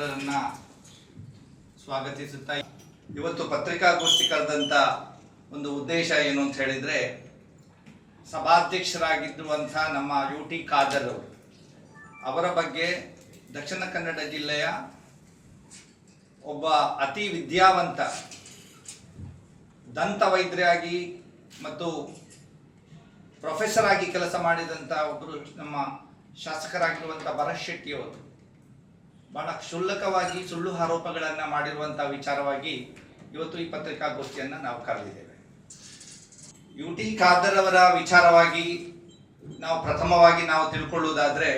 ಮಿತ್ರರನ್ನ ಸ್ವಾಗತಿಸುತ್ತಾ ಇವತ್ತು ಪತ್ರಿಕಾಗೋಷ್ಠಿ ಕರೆದಂತ ಒಂದು ಉದ್ದೇಶ ಏನು ಅಂತ ಹೇಳಿದ್ರೆ ಸಭಾಧ್ಯಕ್ಷರಾಗಿದ್ದುವಂಥ ನಮ್ಮ ಯು ಟಿ ಖಾದರ್ ಅವರು ಬಗ್ಗೆ ದಕ್ಷಿಣ ಕನ್ನಡ ಜಿಲ್ಲೆಯ ಒಬ್ಬ ಅತಿ ವಿದ್ಯಾವಂತ ದಂತ ವೈದ್ಯರಾಗಿ ಮತ್ತು ಪ್ರೊಫೆಸರ್ ಆಗಿ ಕೆಲಸ ಮಾಡಿದಂಥ ಒಬ್ಬರು ನಮ್ಮ ಶಾಸಕರಾಗಿರುವಂಥ ಭರತ್ ಶೆಟ್ಟಿ ಅವರು. ಬಹಳ ಕ್ಷುಲ್ಲಕವಾಗಿ ಸುಳ್ಳು ಆರೋಪಗಳನ್ನು ಮಾಡಿರುವಂಥ ವಿಚಾರವಾಗಿ ಇವತ್ತು ಈ ಪತ್ರಿಕಾಗೋಷ್ಠಿಯನ್ನು ನಾವು ಕರೆದಿದ್ದೇವೆ. ಯು ಟಿ ಖಾದರ್ ಅವರ ವಿಚಾರವಾಗಿ ನಾವು ಪ್ರಥಮವಾಗಿ ನಾವು ತಿಳ್ಕೊಳ್ಳುವುದಾದ್ರೆ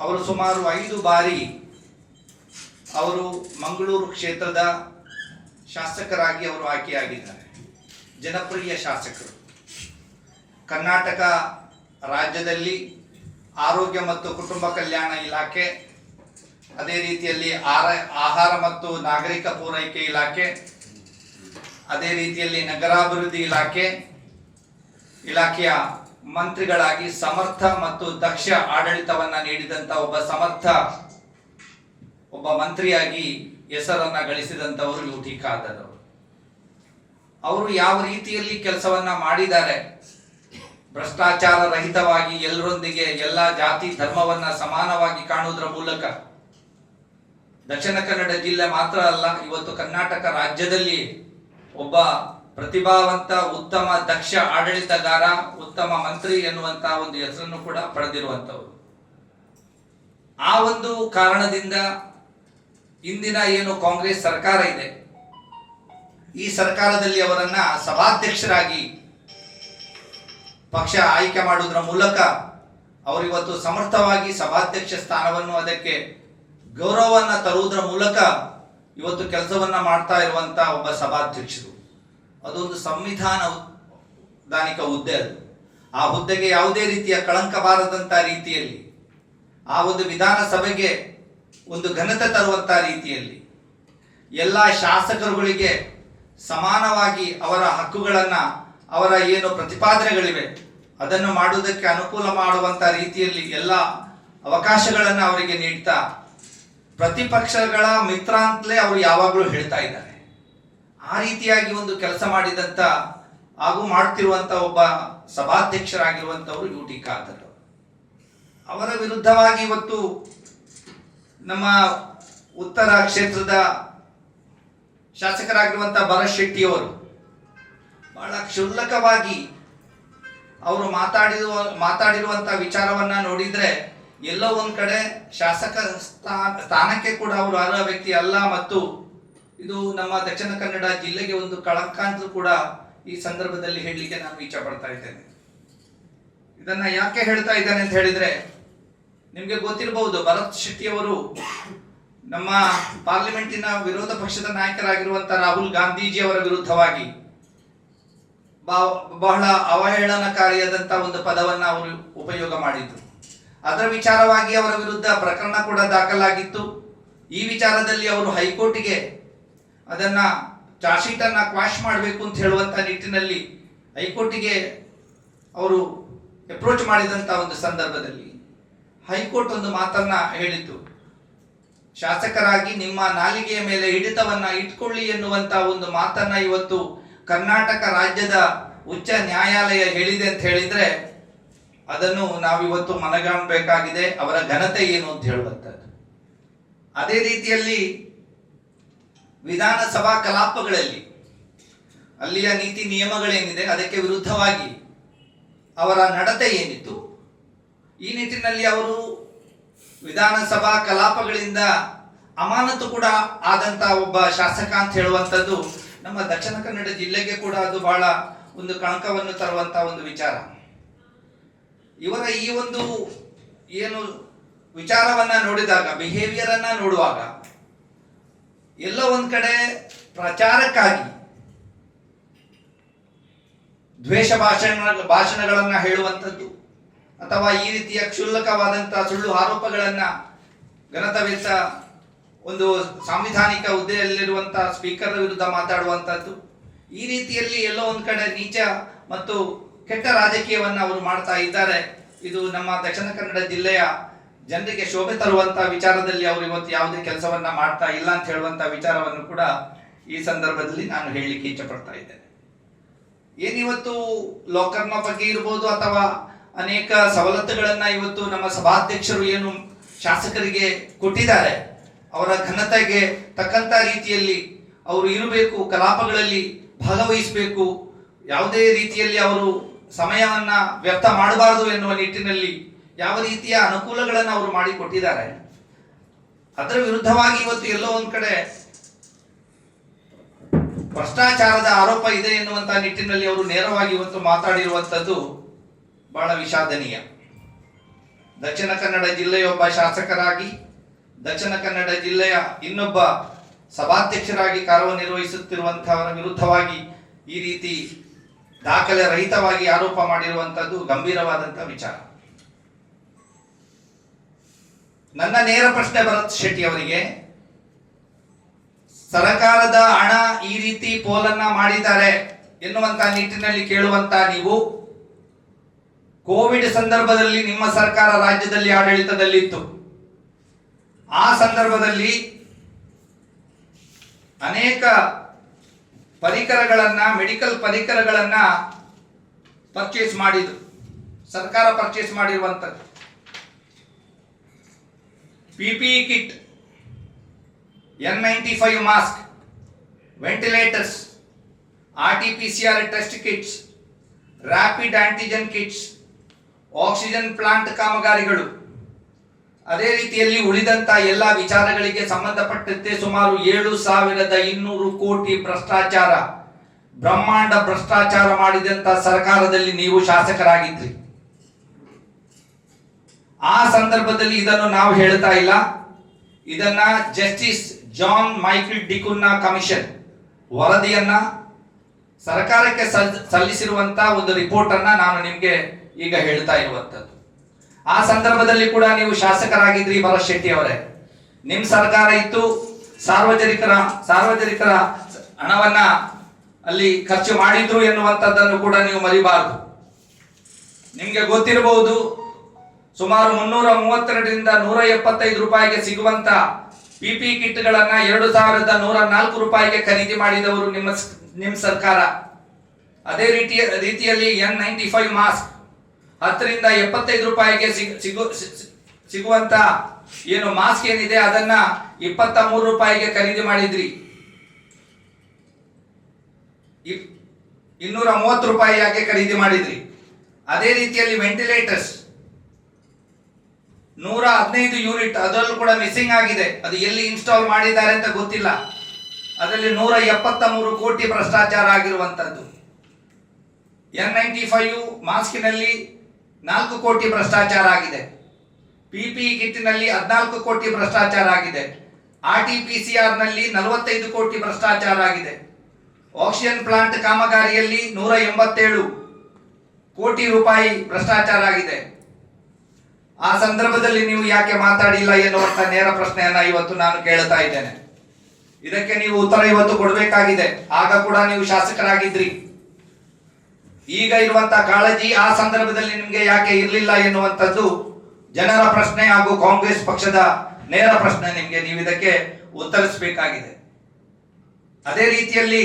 ಅವರು ಸುಮಾರು ಐದು ಬಾರಿ ಅವರು ಮಂಗಳೂರು ಕ್ಷೇತ್ರದ ಶಾಸಕರಾಗಿ ಅವರು ಆಯ್ಕೆಯಾಗಿದ್ದಾರೆ. ಜನಪ್ರಿಯ ಶಾಸಕರು. ಕರ್ನಾಟಕ ರಾಜ್ಯದಲ್ಲಿ ಆರೋಗ್ಯ ಮತ್ತು ಕುಟುಂಬ ಕಲ್ಯಾಣ ಇಲಾಖೆ ಅದೇ ರೀತಿಯಲ್ಲಿ ಆಹಾರ ಮತ್ತು ನಾಗರಿಕ ಪೂರೈಕೆ ಇಲಾಖೆ, ಅದೇ ರೀತಿಯಲ್ಲಿ ನಗರಾಭಿವೃದ್ಧಿ ಇಲಾಖೆ, ಇಲಾಖೆಯ ಮಂತ್ರಿಗಳಾಗಿ ಸಮರ್ಥ ಮತ್ತು ದಕ್ಷ ಆಡಳಿತವನ್ನ ನೀಡಿದಂತ ಒಬ್ಬ ಸಮರ್ಥ, ಒಬ್ಬ ಮಂತ್ರಿಯಾಗಿ ಹೆಸರನ್ನ ಗಳಿಸಿದಂತವರು ಯುಟಿ ಖಾದರ್ ಅವರು ಯಾವ ರೀತಿಯಲ್ಲಿ ಕೆಲಸವನ್ನ ಮಾಡಿದ್ದಾರೆ? ಭ್ರಷ್ಟಾಚಾರ ರಹಿತವಾಗಿ ಎಲ್ಲರೊಂದಿಗೆ ಎಲ್ಲ ಜಾತಿ ಧರ್ಮವನ್ನ ಸಮಾನವಾಗಿ ಕಾಣುವುದರ ಮೂಲಕ. ದಕ್ಷಿಣ ಕನ್ನಡ ಜಿಲ್ಲೆ ಮಾತ್ರ ಅಲ್ಲ, ಇವತ್ತು ಕರ್ನಾಟಕ ರಾಜ್ಯದಲ್ಲಿ ಒಬ್ಬ ಪ್ರತಿಭಾವಂತ ಉತ್ತಮ ದಕ್ಷ ಆಡಳಿತಗಾರ, ಉತ್ತಮ ಮಂತ್ರಿ ಎನ್ನುವಂತಹ ಒಂದು ಹೆಸರನ್ನು ಕೂಡ ಪಡೆದಿರುವಂತವರು ಆ ಒಂದು ಕಾರಣದಿಂದ ಇಂದಿನ ಏನು ಕಾಂಗ್ರೆಸ್ ಸರ್ಕಾರ ಇದೆ, ಈ ಸರ್ಕಾರದಲ್ಲಿ ಅವರನ್ನ ಸಭಾಧ್ಯಕ್ಷರಾಗಿ ಪಕ್ಷ ಆಯ್ಕೆ ಮಾಡುವುದರ ಮೂಲಕ ಅವರಿವತ್ತು ಸಮರ್ಥವಾಗಿ ಸಭಾಧ್ಯಕ್ಷ ಸ್ಥಾನವನ್ನು ಅದಕ್ಕೆ ಗೌರವವನ್ನ ತರುವುದರ ಮೂಲಕ ಇವತ್ತು ಕೆಲಸವನ್ನ ಮಾಡ್ತಾ ಇರುವಂತ ಒಬ್ಬ ಸಭಾಧ್ಯಕ್ಷರು. ಅದೊಂದು ಸಂವಿಧಾನ ದಾನಿಕ ಹುದ್ದೆ ಅದು. ಆ ಹುದ್ದೆಗೆ ಯಾವುದೇ ರೀತಿಯ ಕಳಂಕ ಬಾರದಂತ ರೀತಿಯಲ್ಲಿ, ಆ ಒಂದು ವಿಧಾನಸಭೆಗೆ ಒಂದು ಘನತೆ ತರುವಂತ ರೀತಿಯಲ್ಲಿ ಎಲ್ಲ ಶಾಸಕರುಗಳಿಗೆ ಸಮಾನವಾಗಿ ಅವರ ಹಕ್ಕುಗಳನ್ನು, ಅವರ ಏನು ಪ್ರತಿಪಾದನೆಗಳಿವೆ, ಅದನ್ನು ಮಾಡುವುದಕ್ಕೆ ಅನುಕೂಲ ಮಾಡುವಂಥ ರೀತಿಯಲ್ಲಿ ಎಲ್ಲ ಅವಕಾಶಗಳನ್ನು ಅವರಿಗೆ ನೀಡ್ತಾ ಪ್ರತಿಪಕ್ಷಗಳ ಮಿತ್ರ ಅಂತಲೇ ಅವರು ಯಾವಾಗಲೂ ಹೇಳ್ತಾ ಇದ್ದಾರೆ. ಆ ರೀತಿಯಾಗಿ ಒಂದು ಕೆಲಸ ಮಾಡಿದಂಥ ಹಾಗೂ ಮಾಡ್ತಿರುವಂಥ ಒಬ್ಬ ಸಭಾಧ್ಯಕ್ಷರಾಗಿರುವಂತವರು ಯು ಟಿ ಖಾದರ್ ಅವರ. ವಿರುದ್ಧವಾಗಿ ಇವತ್ತು ನಮ್ಮ ಉತ್ತರ ಕ್ಷೇತ್ರದ ಶಾಸಕರಾಗಿರುವಂಥ ಭರತ್ ಶೆಟ್ಟಿ ಅವರು ಬಹಳ ಕ್ಷುಲ್ಲಕವಾಗಿ ಅವರು ಮಾತಾಡಿರುವ ಮಾತಾಡಿರುವಂಥ ವಿಚಾರವನ್ನು ನೋಡಿದ್ರೆ ಎಲ್ಲೋ ಒಂದ್ ಕಡೆ ಶಾಸಕ ಸ್ಥಾ- ಸ್ಥಾನಕ್ಕೆ ಕೂಡ ಅವರು ಅರ್ಹ ವ್ಯಕ್ತಿ ಅಲ್ಲ ಮತ್ತು ಇದು ನಮ್ಮ ದಕ್ಷಿಣ ಕನ್ನಡ ಜಿಲ್ಲೆಗೆ ಒಂದು ಕಳಂಕ ಅಂತ ಕೂಡ ಈ ಸಂದರ್ಭದಲ್ಲಿ ಹೇಳಲಿಕ್ಕೆ ನಾನು ಇಚ್ಛೆ ಪಡ್ತಾ ಇದ್ದೇನೆ. ಇದನ್ನ ಯಾಕೆ ಹೇಳ್ತಾ ಇದ್ದಾನೆ ಅಂತ ಹೇಳಿದ್ರೆ, ನಿಮ್ಗೆ ಗೊತ್ತಿರಬಹುದು ಭರತ್ ಶೆಟ್ಟಿ ಅವರು ನಮ್ಮ ಪಾರ್ಲಿಮೆಂಟಿನ ವಿರೋಧ ಪಕ್ಷದ ನಾಯಕರಾಗಿರುವಂತ ರಾಹುಲ್ ಗಾಂಧೀಜಿ ಅವರ ವಿರುದ್ಧವಾಗಿ ಬಹಳ ಅವಹೇಳನಕಾರಿಯಾದಂತ ಒಂದು ಪದವನ್ನ ಅವರು ಉಪಯೋಗ ಮಾಡಿದ್ರು. ಅದರ ವಿಚಾರವಾಗಿ ಅವರ ವಿರುದ್ಧ ಪ್ರಕರಣ ಕೂಡ ದಾಖಲಾಗಿತ್ತು. ಈ ವಿಚಾರದಲ್ಲಿ ಅವರು ಹೈಕೋರ್ಟಿಗೆ ಅದನ್ನ ಚಾರ್ಜ್ ಶೀಟ್ ಅನ್ನ ಕ್ವಾಶ್ ಮಾಡಬೇಕು ಅಂತ ಹೇಳುವಂತ ನಿಟ್ಟಿನಲ್ಲಿ ಹೈಕೋರ್ಟಿಗೆ ಅವರು ಅಪ್ರೋಚ್ ಮಾಡಿದಂತ ಒಂದು ಸಂದರ್ಭದಲ್ಲಿ ಹೈಕೋರ್ಟ್ ಒಂದು ಮಾತನ್ನ ಹೇಳಿತು. ಶಾಸಕರಾಗಿ ನಿಮ್ಮ ನಾಲಿಗೆಯ ಮೇಲೆ ಹಿಡಿತವನ್ನ ಇಟ್ಕೊಳ್ಳಿ ಎನ್ನುವಂತ ಒಂದು ಮಾತನ್ನ ಇವತ್ತು ಕರ್ನಾಟಕ ರಾಜ್ಯದ ಉಚ್ಚ ನ್ಯಾಯಾಲಯ ಹೇಳಿದೆ ಅಂತ ಹೇಳಿದ್ರೆ ಅದನ್ನು ನಾವಿವತ್ತು ಮನಗಾಣಬೇಕಾಗಿದೆ, ಅವರ ಘನತೆ ಏನು ಅಂತ ಹೇಳುವಂಥದ್ದು ಅದೇ ರೀತಿಯಲ್ಲಿ ವಿಧಾನಸಭಾ ಕಲಾಪಗಳಲ್ಲಿ ಅಲ್ಲಿಯ ನೀತಿ ನಿಯಮಗಳೇನಿದೆ, ಅದಕ್ಕೆ ವಿರುದ್ಧವಾಗಿ ಅವರ ನಡತೆ ಏನಿತ್ತು, ಈ ನಿಟ್ಟಿನಲ್ಲಿ ಅವರು ವಿಧಾನಸಭಾ ಕಲಾಪಗಳಿಂದ ಅಮಾನತು ಕೂಡ ಆದಂತ ಒಬ್ಬ ಶಾಸಕ ಅಂತ ಹೇಳುವಂಥದ್ದು ನಮ್ಮ ದಕ್ಷಿಣ ಕನ್ನಡ ಜಿಲ್ಲೆಗೆ ಕೂಡ ಅದು ಬಹಳ ಒಂದು ಕಣಕವನ್ನು ತರುವಂತಹ ಒಂದು ವಿಚಾರ. ಇವರ ಈ ಒಂದು ಏನು ವಿಚಾರವನ್ನ ನೋಡಿದಾಗ ಬಿಹೇವಿಯರ್ ಅನ್ನ ನೋಡುವಾಗ, ಎಲ್ಲ ಒಂದ್ ಕಡೆ ಪ್ರಚಾರಕ್ಕಾಗಿ ದ್ವೇಷ ಭಾಷಣ ಭಾಷಣಗಳನ್ನ ಹೇಳುವಂಥದ್ದು, ಅಥವಾ ಈ ರೀತಿಯ ಕ್ಷುಲ್ಲಕವಾದಂತಹ ಸುಳ್ಳು ಆರೋಪಗಳನ್ನ ಘನತವೆತ್ತ ಒಂದು ಸಾಂವಿಧಾನಿಕ ಹುದ್ದೆಯಲ್ಲಿರುವಂತಹ ಸ್ಪೀಕರ್ ವಿರುದ್ಧ ಮಾತಾಡುವಂಥದ್ದು, ಈ ರೀತಿಯಲ್ಲಿ ಎಲ್ಲೋ ಒಂದ್ ಕಡೆ ನೀಚ ಮತ್ತು ಕೆಟ್ಟ ರಾಜಕೀಯವನ್ನು ಅವರು ಮಾಡ್ತಾ ಇದ್ದಾರೆ. ಇದು ನಮ್ಮ ದಕ್ಷಿಣ ಕನ್ನಡ ಜಿಲ್ಲೆಯ ಜನರಿಗೆ ಶೋಭೆ ತರುವಂತಹ ವಿಚಾರದಲ್ಲಿ ಅವರು ಇವತ್ತು ಯಾವುದೇ ಕೆಲಸವನ್ನ ಮಾಡ್ತಾ ಇಲ್ಲ ಅಂತ ಹೇಳುವಂತ ವಿಚಾರವನ್ನು ಕೂಡ ಈ ಸಂದರ್ಭದಲ್ಲಿ ನಾನು ಹೇಳಲಿಕ್ಕೆ ಇಚ್ಛೆ ಪಡ್ತಾ ಇದ್ದೇನೆ ಏನಿವತ್ತು ಲೋಕರ್ನ ಬಗ್ಗೆ ಇರ್ಬೋದು ಅಥವಾ ಅನೇಕ ಸವಲತ್ತುಗಳನ್ನ ಇವತ್ತು ನಮ್ಮ ಸಭಾಧ್ಯಕ್ಷರು ಏನು ಶಾಸಕರಿಗೆ ಕೊಟ್ಟಿದ್ದಾರೆ, ಅವರ ಘನತೆಗೆ ತಕ್ಕಂತ ರೀತಿಯಲ್ಲಿ ಅವರು ಇರಬೇಕು, ಕಲಾಪಗಳಲ್ಲಿ ಭಾಗವಹಿಸಬೇಕು, ಯಾವುದೇ ರೀತಿಯಲ್ಲಿ ಅವರು ಸಮಯವನ್ನ ವ್ಯರ್ಥ ಮಾಡಬಾರದು ಎನ್ನುವ ನಿಟ್ಟಿನಲ್ಲಿ ಯಾವ ರೀತಿಯ ಅನುಕೂಲಗಳನ್ನು ಅವರು ಮಾಡಿಕೊಟ್ಟಿದ್ದಾರೆ. ಅದರ ವಿರುದ್ಧವಾಗಿ ಇವತ್ತು ಎಲ್ಲೋ ಒಂದು ಕಡೆ ಭ್ರಷ್ಟಾಚಾರದ ಆರೋಪ ಇದೆ ಎನ್ನುವಂತ ನಿಟ್ಟಿನಲ್ಲಿ ಅವರು ನೇರವಾಗಿ ಇವತ್ತು ಮಾತಾಡಿರುವಂತದ್ದು ಬಹಳ ವಿಷಾದನೀಯ. ದಕ್ಷಿಣ ಕನ್ನಡ ಜಿಲ್ಲೆಯ ಒಬ್ಬ ಶಾಸಕರಾಗಿ, ದಕ್ಷಿಣ ಕನ್ನಡ ಜಿಲ್ಲೆಯ ಇನ್ನೊಬ್ಬ ಸಭಾಧ್ಯಕ್ಷರಾಗಿ ಕಾರ್ಯನಿರ್ವಹಿಸುತ್ತಿರುವಂತಹವರ ವಿರುದ್ಧವಾಗಿ ಈ ರೀತಿ ದಾಖಲೆ ರಹಿತವಾಗಿ ಆರೋಪ ಮಾಡಿರುವಂತದ್ದು ಗಂಭೀರವಾದಂತಹ ವಿಚಾರ. ನನ್ನ ನೇರ ಪ್ರಶ್ನೆ ಭರತ್ ಶೆಟ್ಟಿ ಅವರಿಗೆ, ಸರಕಾರದ ಹಣ ಈ ರೀತಿ ಪೋಲನ್ನ ಮಾಡಿದ್ದಾರೆ ಎನ್ನುವಂತ ನಿಟ್ಟಿನಲ್ಲಿ ಕೇಳುವಂತ ನೀವು, ಕೋವಿಡ್ ಸಂದರ್ಭದಲ್ಲಿ ನಿಮ್ಮ ಸರ್ಕಾರ ರಾಜ್ಯದಲ್ಲಿ ಆಡಳಿತದಲ್ಲಿತ್ತು. ಆ ಸಂದರ್ಭದಲ್ಲಿ ಅನೇಕ ಪರಿಕರಗಳನ್ನ ಮೆಡಿಕಲ್ ಪರಿಕರಗಳನ್ನ ಪರ್ಚೇಸ್ ಮಾಡಿದ್ರು ಸರ್ಕಾರ ಪರ್ಚೇಸ್ ಮಾಡಿರುವಂಥದ್ದು. PPE kit, N95 mask, ventilators, RT-PCR test kits, rapid antigen kits oxygen plant ಕಾಮಗಾರಿಗಳು. ಅದೇ ರೀತಿಯಲ್ಲಿ ಉಳಿದಂತ ಎಲ್ಲ ವಿಚಾರಗಳಿಗೆ ಸಂಬಂಧಪಟ್ಟಂತೆ ಸುಮಾರು ಏಳು ಸಾವಿರದ ಇನ್ನೂರು ಕೋಟಿ ಭ್ರಷ್ಟಾಚಾರ, ಬ್ರಹ್ಮಾಂಡ ಭ್ರಷ್ಟಾಚಾರ ಮಾಡಿದಂತ ಸರ್ಕಾರದಲ್ಲಿ ನೀವು ಶಾಸಕರಾಗಿದ್ರಿ. ಆ ಸಂದರ್ಭದಲ್ಲಿ ಇದನ್ನು ನಾವು ಹೇಳ್ತಾ ಇಲ್ಲ. ಇದನ್ನ Justice John Michael D'Cunha commission ವರದಿಯನ್ನ ಸರ್ಕಾರಕ್ಕೆ ಸಲ್ಲಿಸಿರುವಂತಹ ಸಲ್ಲಿಸಿರುವಂತ ಒಂದು ರಿಪೋರ್ಟ್ ಅನ್ನ ನಾನು ನಿಮಗೆ ಈಗ ಹೇಳ್ತಾ ಇರುವಂತದ್ದು. ಆ ಸಂದರ್ಭದಲ್ಲಿ ಕೂಡ ನೀವು ಶಾಸಕರಾಗಿದ್ರಿ ಭರತ್ ಶೆಟ್ಟಿ ಅವರೇ ನಿಮ್ ಸರ್ಕಾರ ಇತ್ತು, ಸಾರ್ವಜನಿಕರ ಸಾರ್ವಜನಿಕರ ಹಣವನ್ನ ಅಲ್ಲಿ ಖರ್ಚು ಮಾಡಿದ್ರು ಎನ್ನುವಂಥದ್ದನ್ನು ಕೂಡ ನೀವು ಮರಿಬಾರದು. ನಿಮ್ಗೆ ಗೊತ್ತಿರಬಹುದು, ಸುಮಾರು ಮುನ್ನೂರ ಮೂವತ್ತೆರಡರಿಂದ ನೂರ ಎಪ್ಪತ್ತೈದು ರೂಪಾಯಿಗೆ ಸಿಗುವಂತ ಪಿಪಿ ಕಿಟ್ಗಳನ್ನ ಎರಡು ಸಾವಿರದ ನೂರ ನಾಲ್ಕು ರೂಪಾಯಿಗೆ ಖರೀದಿ ಮಾಡಿದವರು ನಿಮ್ಮ ನಿಮ್ಮ ಸರ್ಕಾರ. ಅದೇ ರೀತಿಯ, ರೀತಿಯಲ್ಲಿ ಎನ್ ನೈಂಟಿ ಫೈವ್ ಮಾಸ್ಕ್ ಹತ್ತರಿಂದ ಎಪ್ಪತ್ತೈದು ರೂಪಾಯಿಗೆ ಸಿಗು ಸಿಗುವಂತ ಏನು ಮಾಸ್ಕ್ ಏನಿದೆ ಅದನ್ನ ಇಪ್ಪತ್ತ ಮೂರು ರೂಪಾಯಿಗೆ ಖರೀದಿ ಮಾಡಿದ್ರಿ. ಇನ್ನೂರ ಮೂವತ್ತು ರೂಪಾಯಿಯಾಗೆ ಖರೀದಿ ಮಾಡಿದ್ರಿ. ಅದೇ ರೀತಿಯಲ್ಲಿ ವೆಂಟಿಲೇಟರ್ಸ್. ನೂರ ಹದಿನೈದು ಯೂನಿಟ್, ಅದರಲ್ಲೂ ಕೂಡ ಮಿಸ್ಸಿಂಗ್ ಆಗಿದೆ. ಅದು ಎಲ್ಲಿ ಇನ್ಸ್ಟಾಲ್ ಮಾಡಿದ್ದಾರೆ ಅಂತ ಗೊತ್ತಿಲ್ಲ. ಅದರಲ್ಲಿ ನೂರ ಎಪ್ಪತ್ತ ಮೂರು ಕೋಟಿ ಭ್ರಷ್ಟಾಚಾರ ಆಗಿರುವಂತದ್ದು. ಎನ್ ನೈಂಟಿ ಫೈವ್ ಮಾಸ್ಕಿನಲ್ಲಿ ನಾಲ್ಕು ಕೋಟಿ ಭ್ರಷ್ಟಾಚಾರ ಆಗಿದೆ. ಪಿಪಿ ಕಿಟ್ನಲ್ಲಿ ಹದಿನಾಲ್ಕು ಕೋಟಿ ಭ್ರಷ್ಟಾಚಾರ ಆಗಿದೆ. ಆರ್ ಟಿ ಪಿ ಸಿ ಆರ್ನಲ್ಲಿ ನಲವತ್ತೈದು ಕೋಟಿ ಭ್ರಷ್ಟಾಚಾರ ಆಗಿದೆ. ಆಕ್ಸಿಜನ್ ಪ್ಲಾಂಟ್ ಕಾಮಗಾರಿಯಲ್ಲಿ ನೂರ ಎಂಬತ್ತೇಳು ಕೋಟಿ ರೂಪಾಯಿ ಭ್ರಷ್ಟಾಚಾರ ಆಗಿದೆ. ಆ ಸಂದರ್ಭದಲ್ಲಿ ನೀವು ಯಾಕೆ ಮಾತಾಡಿಲ್ಲ ಎನ್ನುವಂತ ನೇರ ಪ್ರಶ್ನೆಯನ್ನ ಇವತ್ತು ನಾನು ಕೇಳ್ತಾ ಇದ್ದೇನೆ. ಇದಕ್ಕೆ ನೀವು ಉತ್ತರ ಇವತ್ತು ಕೊಡಬೇಕಾಗಿದೆ. ಆಗ ಕೂಡ ನೀವು ಶಾಸಕರಾಗಿದ್ರಿ. ಈಗ ಇರುವಂತಹ ಕಾಳಜಿ ಆ ಸಂದರ್ಭದಲ್ಲಿ ನಿಮಗೆ ಯಾಕೆ ಇರಲಿಲ್ಲ ಎನ್ನುವಂಥದ್ದು ಜನರ ಪ್ರಶ್ನೆ ಹಾಗೂ ಕಾಂಗ್ರೆಸ್ ಪಕ್ಷದ ನೇರ ಪ್ರಶ್ನೆ ನಿಮಗೆ ನೀವು ಇದಕ್ಕೆ ಉತ್ತರಿಸಬೇಕಾಗಿದೆ. ಅದೇ ರೀತಿಯಲ್ಲಿ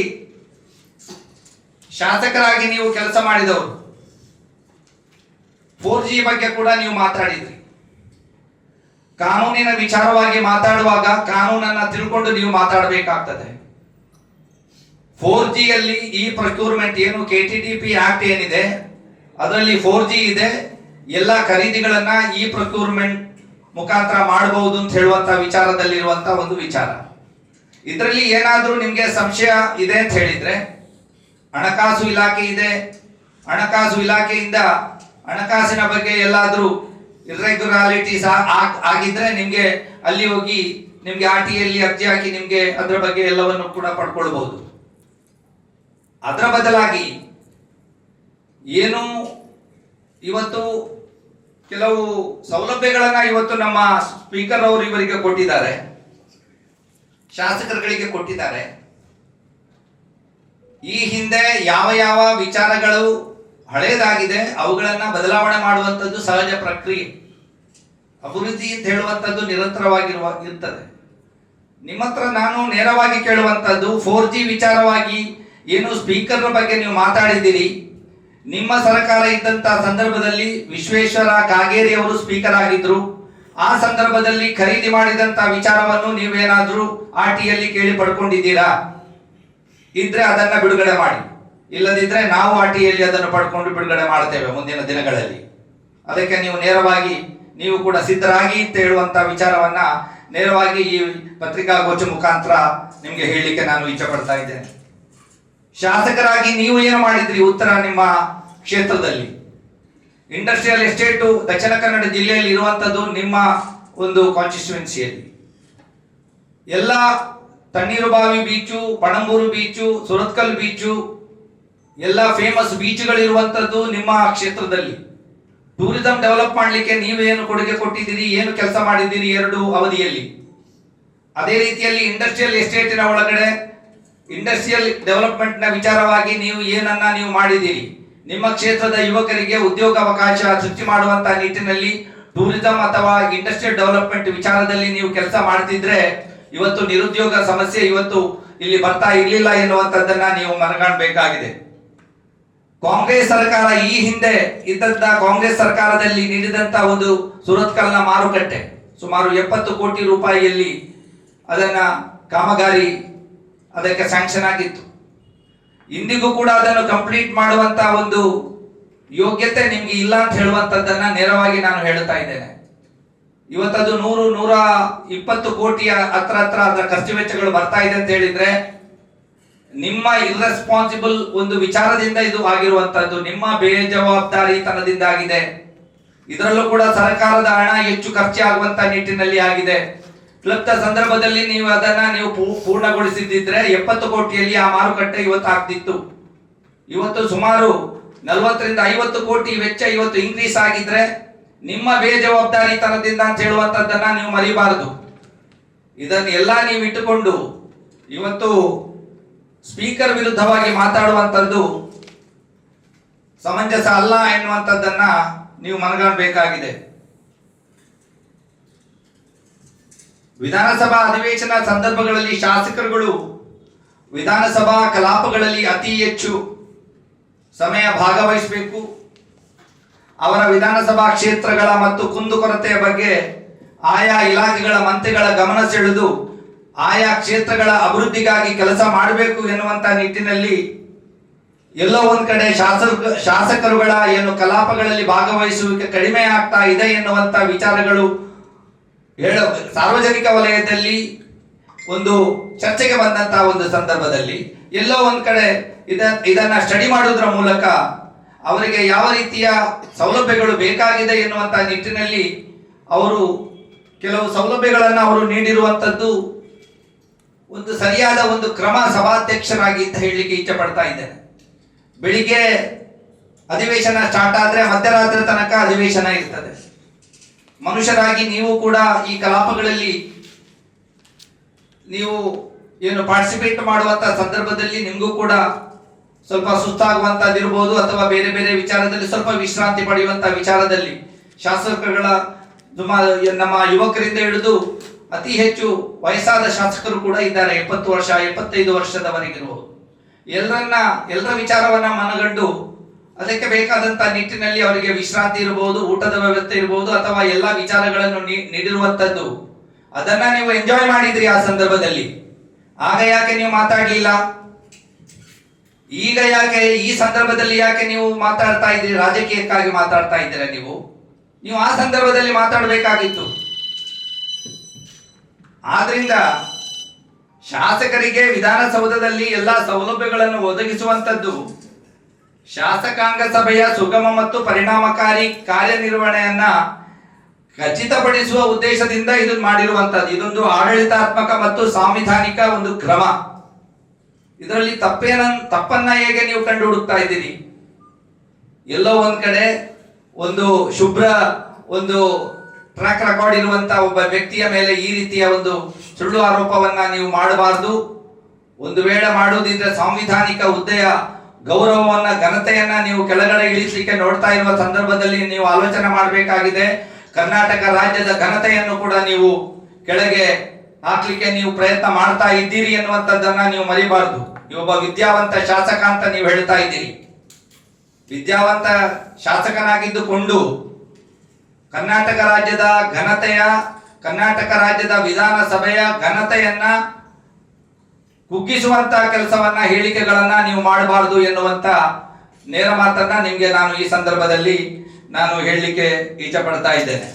ಶಾಸಕರಾಗಿ ನೀವು ಕೆಲಸ ಮಾಡಿದವರು, ಫೋರ್ ಜಿ ಬಗ್ಗೆ ಕೂಡ ನೀವು ಮಾತಾಡಿದ್ರಿ. ಕಾನೂನಿನ ವಿಚಾರವಾಗಿ ಮಾತಾಡುವಾಗ ಕಾನೂನನ್ನ ತಿಳ್ಕೊಂಡು ನೀವು ಮಾತಾಡಬೇಕಾಗ್ತದೆ. ಫೋರ್ ಜಿಯಲ್ಲಿ ಈ ಪ್ರೊಕ್ಯೂರ್ಮೆಂಟ್ ಏನು K T D P act ಏನಿದೆ, ಅದರಲ್ಲಿ ಫೋರ್ ಜಿ ಇದೆ, ಎಲ್ಲ ಖರೀದಿಗಳನ್ನ ಈ ಪ್ರೊಕ್ಯೂರ್ಮೆಂಟ್ ಮುಖಾಂತರ ಮಾಡಬಹುದು ಅಂತ ಹೇಳುವಂತ ವಿಚಾರದಲ್ಲಿರುವಂತ ಒಂದು ವಿಚಾರ. ಇದರಲ್ಲಿ ಏನಾದರೂ ನಿಮಗೆ ಸಂಶಯ ಇದೆ ಅಂತ ಹೇಳಿದ್ರೆ, ಹಣಕಾಸು ಇಲಾಖೆ ಇದೆ, ಹಣಕಾಸು ಇಲಾಖೆಯಿಂದ ಹಣಕಾಸಿನ ಬಗ್ಗೆ ಎಲ್ಲಾದರೂ ಇರ್ರೆಗ್ಯುಲಾರಿಟೀಸ್ ಆಗಿದ್ರೆ ನಿಮಗೆ ಅಲ್ಲಿ ಹೋಗಿ ನಿಮಗೆ ಆರ್ ಟಿ ಎಲ್ಲಿ ಅರ್ಜಿ ಹಾಕಿ ನಿಮಗೆ ಅದರ ಬಗ್ಗೆ ಎಲ್ಲವನ್ನು ಕೂಡ ಪಡ್ಕೊಳ್ಬಹುದು. ಅದರ ಬದಲಾಗಿ ಏನು ಇವತ್ತು ಕೆಲವು ಸೌಲಭ್ಯಗಳನ್ನು ಇವತ್ತು ನಮ್ಮ ಸ್ಪೀಕರ್ ಅವರು ಇವರಿಗೆ ಕೊಟ್ಟಿದ್ದಾರೆ, ಶಾಸಕರುಗಳಿಗೆ ಕೊಟ್ಟಿದ್ದಾರೆ. ಈ ಹಿಂದೆ ಯಾವ ಯಾವ ವಿಚಾರಗಳು ಹಳೇದಾಗಿದೆ, ಅವುಗಳನ್ನು ಬದಲಾವಣೆ ಮಾಡುವಂಥದ್ದು ಸಹಜ ಪ್ರಕ್ರಿಯೆ. ಅಭಿವೃದ್ಧಿ ಅಂತ ಹೇಳುವಂಥದ್ದು ನಿರಂತರವಾಗಿರುವ ಇರ್ತದೆ. ನಿಮ್ಮ ಹತ್ರ ನಾನು ನೇರವಾಗಿ ಕೇಳುವಂಥದ್ದು ಫೋರ್ ಜಿ ವಿಚಾರವಾಗಿ ಏನು ಸ್ಪೀಕರ್ ಬಗ್ಗೆ ನೀವು ಮಾತಾಡಿದ್ದೀರಿ? ನಿಮ್ಮ ಸರ್ಕಾರ ಇದ್ದಂತ ಸಂದರ್ಭದಲ್ಲಿ ವಿಶ್ವೇಶ್ವರ ಕಾಗೇರಿ ಅವರು ಸ್ಪೀಕರ್ ಆಗಿದ್ರು. ಆ ಸಂದರ್ಭದಲ್ಲಿ ಖರೀದಿ ಮಾಡಿದಂತ ವಿಚಾರವನ್ನು ನೀವೇನಾದ್ರೂ ಆರ್ ಟಿಯಲ್ಲಿ ಕೇಳಿ ಪಡ್ಕೊಂಡಿದ್ದೀರಾ ಇದ್ರೆ ಅದನ್ನ ಬಿಡುಗಡೆ ಮಾಡಿ. ಇಲ್ಲದಿದ್ರೆ ನಾವು ಆರ್ ಟಿಯಲ್ಲಿ ಅದನ್ನು ಪಡ್ಕೊಂಡು ಬಿಡುಗಡೆ ಮಾಡ್ತೇವೆ ಮುಂದಿನ ದಿನಗಳಲ್ಲಿ. ಅದಕ್ಕೆ ನೀವು ನೇರವಾಗಿ, ನೀವು ಕೂಡ ಸಿದ್ಧರಾಗಿ ಅಂತ ಹೇಳುವಂತ ವಿಚಾರವನ್ನ ನೇರವಾಗಿ ಈ ಪತ್ರಿಕಾಗೋಚ ಮುಖಾಂತರ ನಿಮ್ಗೆ ಹೇಳಲಿಕ್ಕೆ ನಾನು ಇಚ್ಛೆ ಪಡ್ತಾ ಇದ್ದೇನೆ. ಶಾಸಕರಾಗಿ ನೀವು ಏನು ಮಾಡಿದ್ರಿ ಉತ್ತರ ನಿಮ್ಮ ಕ್ಷೇತ್ರದಲ್ಲಿ? ಇಂಡಸ್ಟ್ರಿಯಲ್ ಎಸ್ಟೇಟು ದಕ್ಷಿಣ ಕನ್ನಡ ಜಿಲ್ಲೆಯಲ್ಲಿ ಇರುವಂತದ್ದು ನಿಮ್ಮ ಒಂದು ಕಾನ್ಸ್ಟಿಟ್ಯೂನ್ಸಿಯಲ್ಲಿ ಎಲ್ಲ Tannirbhavi beach, Panambur beach, Surathkal beach, ಎಲ್ಲ ಫೇಮಸ್ ಬೀಚ್ಗಳಿರುವಂಥದ್ದು ನಿಮ್ಮ ಕ್ಷೇತ್ರದಲ್ಲಿ. ಟೂರಿಸಂ ಡೆವಲಪ್ ಮಾಡಲಿಕ್ಕೆ ನೀವೇನು ಕೊಡುಗೆ ಕೊಟ್ಟಿದ್ದೀರಿ, ಏನು ಕೆಲಸ ಮಾಡಿದ್ದೀರಿ ಎರಡು ಅವಧಿಯಲ್ಲಿ. ಅದೇ ರೀತಿಯಲ್ಲಿ ಇಂಡಸ್ಟ್ರಿಯಲ್ ಎಸ್ಟೇಟಿನ ಒಳಗಡೆ ಇಂಡಸ್ಟ್ರಿಯಲ್ ಡೆವಲಪ್ಮೆಂಟ್ನ ವಿಚಾರವಾಗಿ ನೀವು ಏನನ್ನ ನೀವು ಮಾಡಿದ್ದೀರಿ? ನಿಮ್ಮ ಕ್ಷೇತ್ರದ ಯುವಕರಿಗೆ ಉದ್ಯೋಗ ಅವಕಾಶ ಸೃಷ್ಟಿ ಮಾಡುವಂತ ನಿಟ್ಟಿನಲ್ಲಿ ಟೂರಿಸಂ ಅಥವಾ ಇಂಡಸ್ಟ್ರಿಯಲ್ ಡೆವಲಪ್ಮೆಂಟ್ ವಿಚಾರದಲ್ಲಿ ನೀವು ಕೆಲಸ ಮಾಡ್ತಿದ್ರೆ ಇವತ್ತು ನಿರುದ್ಯೋಗ ಸಮಸ್ಯೆ ಇವತ್ತು ಇಲ್ಲಿ ಬರ್ತಾ ಇರಲಿಲ್ಲ ಎನ್ನುವಂಥದ್ದನ್ನ ನೀವು ಮನಗಾಣಬೇಕಾಗಿದೆ. ಕಾಂಗ್ರೆಸ್ ಸರ್ಕಾರ ಈ ಹಿಂದೆ ಇದ್ದಂತ ಕಾಂಗ್ರೆಸ್ ಸರ್ಕಾರದಲ್ಲಿ ನೀಡಿದಂತ ಒಂದು ಸುರತ್ಕಲ್ನ ಮಾರುಕಟ್ಟೆ ಸುಮಾರು ಎಪ್ಪತ್ತು ಕೋಟಿ ರೂಪಾಯಿಯಲ್ಲಿ ಅದನ್ನ ಕಾಮಗಾರಿ ಅದಕ್ಕೆ ಸ್ಯಾಂಕ್ಷನ್ ಆಗಿತ್ತು. ಇಂದಿಗೂ ಕೂಡ ಅದನ್ನು ಕಂಪ್ಲೀಟ್ ಮಾಡುವಂತ ಒಂದು ಯೋಗ್ಯತೆ ನಿಮ್ಗೆ ಇಲ್ಲ ಅಂತ ಹೇಳುವಂತದ್ದನ್ನ ನೇರವಾಗಿ ನಾನು ಹೇಳುತ್ತಾ ಇದ್ದೇನೆ. ಇವತ್ತದು ನೂರು, ನೂರ ಇಪ್ಪತ್ತು ಕೋಟಿಯ ಹತ್ರ ಹತ್ರ ಅದರ ಖರ್ಚು ವೆಚ್ಚಗಳು ಬರ್ತಾ ಇದೆ ಅಂತ ಹೇಳಿದ್ರೆ, ನಿಮ್ಮ ಇರ್ರೆಸ್ಪಾನ್ಸಿಬಲ್ ಒಂದು ವಿಚಾರದಿಂದ ಇದು ಆಗಿರುವಂತದ್ದು, ನಿಮ್ಮ ಬೇಜವಾಬ್ದಾರಿತನದಿಂದ ಆಗಿದೆ ಇದರಲ್ಲೂ ಕೂಡ ಸರ್ಕಾರದ ಹಣ ಹೆಚ್ಚು ಖರ್ಚಾಗುವಂತ ನಿಟ್ಟಿನಲ್ಲಿ ಆಗಿದೆ. ಕ್ಲಬ್ದ ಸಂದರ್ಭದಲ್ಲಿ ನೀವು ಅದನ್ನ ನೀವು ಪೂ- ಪೂರ್ಣಗೊಳಿಸಿದ್ದಿದ್ರೆ ಎಪ್ಪತ್ತು ಕೋಟಿಯಲ್ಲಿ ಆ ಮಾರುಕಟ್ಟೆ ಇವತ್ತು ಆಗ್ತಿತ್ತು. ಇವತ್ತು ಸುಮಾರು ನಲವತ್ತರಿಂದ ಐವತ್ತು ಕೋಟಿ ವೆಚ್ಚ ಇವತ್ತು ಇನ್ಕ್ರೀಸ್ ಆಗಿದ್ರೆ ನಿಮ್ಮ ಬೇಜವಾಬ್ದಾರಿತನದಿಂದ ಅಂತ ಹೇಳುವಂತದ್ದನ್ನ ನೀವು ಮರಿಬಾರದು. ಇದನ್ನು ಎಲ್ಲ ನೀವು ಇಟ್ಟುಕೊಂಡು ಇವತ್ತು ಸ್ಪೀಕರ್ ವಿರುದ್ಧವಾಗಿ ಮಾತಾಡುವಂಥದ್ದು ಸಮಂಜಸ ಅಲ್ಲ ಎನ್ನುವಂಥದ್ದನ್ನ ನೀವು ಮನಗಾಣಬೇಕಾಗಿದೆ. ವಿಧಾನಸಭಾ ಅಧಿವೇಶನ ಸಂದರ್ಭಗಳಲ್ಲಿ ಶಾಸಕರುಗಳು, ವಿಧಾನಸಭಾ ಕಲಾಪಗಳಲ್ಲಿ ಅತಿ ಹೆಚ್ಚು ಸಮಯ ಭಾಗವಹಿಸಬೇಕು. ಅವರ ವಿಧಾನಸಭಾ ಕ್ಷೇತ್ರಗಳ ಮತ್ತು ಕುಂದುಕೊರತೆಯ ಬಗ್ಗೆ ಆಯಾ ಇಲಾಖೆಗಳ ಮಂತ್ರಿಗಳ ಗಮನ ಸೆಳೆದು ಆಯಾ ಕ್ಷೇತ್ರಗಳ ಅಭಿವೃದ್ಧಿಗಾಗಿ ಕೆಲಸ ಮಾಡಬೇಕು ಎನ್ನುವಂತ ನಿಟ್ಟಿನಲ್ಲಿ ಎಲ್ಲೋ ಒಂದ್ ಕಡೆ ಶಾಸಕ, ಶಾಸಕರುಗಳ ಏನು ಕಲಾಪಗಳಲ್ಲಿ ಭಾಗವಹಿಸುವಿಕೆ ಕಡಿಮೆ ಆಗ್ತಾ ಇದೆ ಎನ್ನುವಂತ ವಿಚಾರಗಳು ಹೇಳ ಸಾರ್ವಜನಿಕ ವಲಯದಲ್ಲಿ ಒಂದು ಚರ್ಚೆಗೆ ಬಂದಂತಹ ಒಂದು ಸಂದರ್ಭದಲ್ಲಿ ಎಲ್ಲೋ ಒಂದ್ ಕಡೆ ಇದ, ಇದನ್ನ ಸ್ಟಡಿ ಮಾಡೋದ್ರ ಮೂಲಕ ಅವರಿಗೆ ಯಾವ ರೀತಿಯ ಸೌಲಭ್ಯಗಳು ಬೇಕಾಗಿದೆ ಎನ್ನುವಂತಹ ನಿಟ್ಟಿನಲ್ಲಿ ಅವರು ಕೆಲವು ಸೌಲಭ್ಯಗಳನ್ನು ಅವರು ನೀಡಿರುವಂತದ್ದು ಒಂದು ಸರಿಯಾದ ಒಂದು ಕ್ರಮ ಸಭಾಧ್ಯಕ್ಷರಾಗಿ ಅಂತ ಹೇಳಲಿಕ್ಕೆ ಇಚ್ಛೆ ಪಡ್ತಾ ಇದ್ದೇನೆ. ಬೆಳಿಗ್ಗೆ ಅಧಿವೇಶನ ಸ್ಟಾರ್ಟ್ ಆದ್ರೆ ಮಧ್ಯರಾತ್ರಿ ತನಕ ಅಧಿವೇಶನ ಇರ್ತದೆ. ಮನುಷ್ಯರಾಗಿ ನೀವು ಕೂಡ ಈ ಕಲಾಪಗಳಲ್ಲಿ ನೀವು ಏನು ಪಾರ್ಟಿಸಿಪೇಟ್ ಮಾಡುವಂತ ಸಂದರ್ಭದಲ್ಲಿ ನಿಮಗೂ ಕೂಡ ಸ್ವಲ್ಪ ಸುಸ್ತಾಗುವಂತಹದ್ದಿರಬಹುದು ಅಥವಾ ಬೇರೆ ಬೇರೆ ವಿಚಾರದಲ್ಲಿ ಸ್ವಲ್ಪ ವಿಶ್ರಾಂತಿ ಪಡೆಯುವಂತ ವಿಚಾರದಲ್ಲಿ ಶಾಸಕಗಳ ನಮ್ಮ ಯುವಕರಿಂದ ಹಿಡಿದು ಅತಿ ಹೆಚ್ಚು ವಯಸ್ಸಾದ ಶಾಸಕರು ಕೂಡ ಇದ್ದಾರೆ. ಎಪ್ಪತ್ತು ವರ್ಷ, ಎಪ್ಪತ್ತೈದು ವರ್ಷದವರೆಗಿರುವ ಎಲ್ಲರನ್ನ, ಎಲ್ಲರ ವಿಚಾರವನ್ನ ಮನಗಂಡು ಅದಕ್ಕೆ ಬೇಕಾದಂತ ನಿಟ್ಟಿನಲ್ಲಿ ಅವರಿಗೆ ವಿಶ್ರಾಂತಿ ಇರಬಹುದು ಊಟದ ವ್ಯವಸ್ಥೆ ಇರಬಹುದು ಅಥವಾ ಎಲ್ಲ ವಿಚಾರಗಳನ್ನು ನೀಡಿರುವಂತದ್ದು. ಅದನ್ನ ನೀವು ಎಂಜಾಯ್ ಮಾಡಿದ್ರಿ ಆ ಸಂದರ್ಭದಲ್ಲಿ. ಆಗ ಯಾಕೆ ನೀವು ಮಾತಾಡ್ಲಿಲ್ಲ? ಈಗ ಯಾಕೆ, ಈ ಸಂದರ್ಭದಲ್ಲಿ ಯಾಕೆ ನೀವು ಮಾತಾಡ್ತಾ ಇದ್ದೀರಿ ರಾಜಕೀಯಕ್ಕಾಗಿ ಮಾತಾಡ್ತಾ ಇದ್ದೀರಾ ನೀವು? ನೀವು ಆ ಸಂದರ್ಭದಲ್ಲಿ ಮಾತಾಡಬೇಕಾಗಿತ್ತು. ಆದ್ರಿಂದ ಶಾಸಕರಿಗೆ ವಿಧಾನಸೌಧದಲ್ಲಿ ಎಲ್ಲ ಸೌಲಭ್ಯಗಳನ್ನು ಒದಗಿಸುವಂತದ್ದು ಶಾಸಕಾಂಗ ಸಭೆಯ ಸುಗಮ ಮತ್ತು ಪರಿಣಾಮಕಾರಿ ಕಾರ್ಯನಿರ್ವಹಣೆಯನ್ನ ಖಚಿತಪಡಿಸುವ ಉದ್ದೇಶದಿಂದ ಇದು ಮಾಡಿರುವಂತದ್ದು ಇದೊಂದು ಆಡಳಿತಾತ್ಮಕ ಮತ್ತು ಸಾಂವಿಧಾನಿಕ ಒಂದು ಕ್ರಮ. ಇದರಲ್ಲಿ ತಪ್ಪೇನ, ತಪ್ಪನ್ನ ಹೇಗೆ ನೀವು ಕಂಡು ಹುಡುಕ್ತಾ ಇದ್ದೀರಿ? ಎಲ್ಲೋ ಒಂದ್ ಕಡೆ ಒಂದು ಶುಭ್ರ ಒಂದು ಟ್ರ್ಯಾಕ್ ರೆಕಾರ್ಡ್ ಇರುವಂತ ಒಬ್ಬ ವ್ಯಕ್ತಿಯ ಮೇಲೆ ಈ ರೀತಿಯ ಒಂದು ಸುಳ್ಳು ಆರೋಪವನ್ನ ನೀವು ಮಾಡಬಾರದು. ಒಂದು ವೇಳೆ ಮಾಡುವುದಿದ್ರೆ ಸಾಂವಿಧಾನಿಕ ಹುದ್ದೆಯ ಗೌರವವನ್ನ, ಘನತೆಯನ್ನ ನೀವು ಕೆಳಗಡೆ ಇಳಿಸಲಿಕ್ಕೆ ನೋಡ್ತಾ ಇರುವ ಸಂದರ್ಭದಲ್ಲಿ ನೀವು ಆಲೋಚನೆ ಮಾಡಬೇಕಾಗಿದೆ. ಕರ್ನಾಟಕ ರಾಜ್ಯದ ಘನತೆಯನ್ನು ಕೂಡ ನೀವು ಕೆಳಗೆ ಹಾಕ್ಲಿಕ್ಕೆ ನೀವು ಪ್ರಯತ್ನ ಮಾಡ್ತಾ ಇದ್ದೀರಿ ಎನ್ನುವಂಥದ್ದನ್ನ ನೀವು ಮರಿಬಾರ್ದು. ಒಬ್ಬ ವಿದ್ಯಾವಂತ ಶಾಸಕ ಅಂತ ನೀವು ಹೇಳ್ತಾ ಇದ್ದೀರಿ. ವಿದ್ಯಾವಂತ ಶಾಸಕನಾಗಿದ್ದುಕೊಂಡು ಕರ್ನಾಟಕ ರಾಜ್ಯದ ಘನತೆಯ, ಕರ್ನಾಟಕ ರಾಜ್ಯದ ವಿಧಾನಸಭೆಯ ಘನತೆಯನ್ನ ಕುಗ್ಗಿಸುವಂತ ಕೆಲಸವನ್ನ, ಹೇಳಿಕೆಗಳನ್ನ ನೀವು ಮಾಡಬಾರದು ಎನ್ನುವಂತ ನೇರ ಮಾತನ್ನ ನಿಮ್ಗೆ ನಾನು ಈ ಸಂದರ್ಭದಲ್ಲಿ ನಾನು ಹೇಳಲಿಕ್ಕೆ ಇಚ್ಛೆ ಇದ್ದೇನೆ.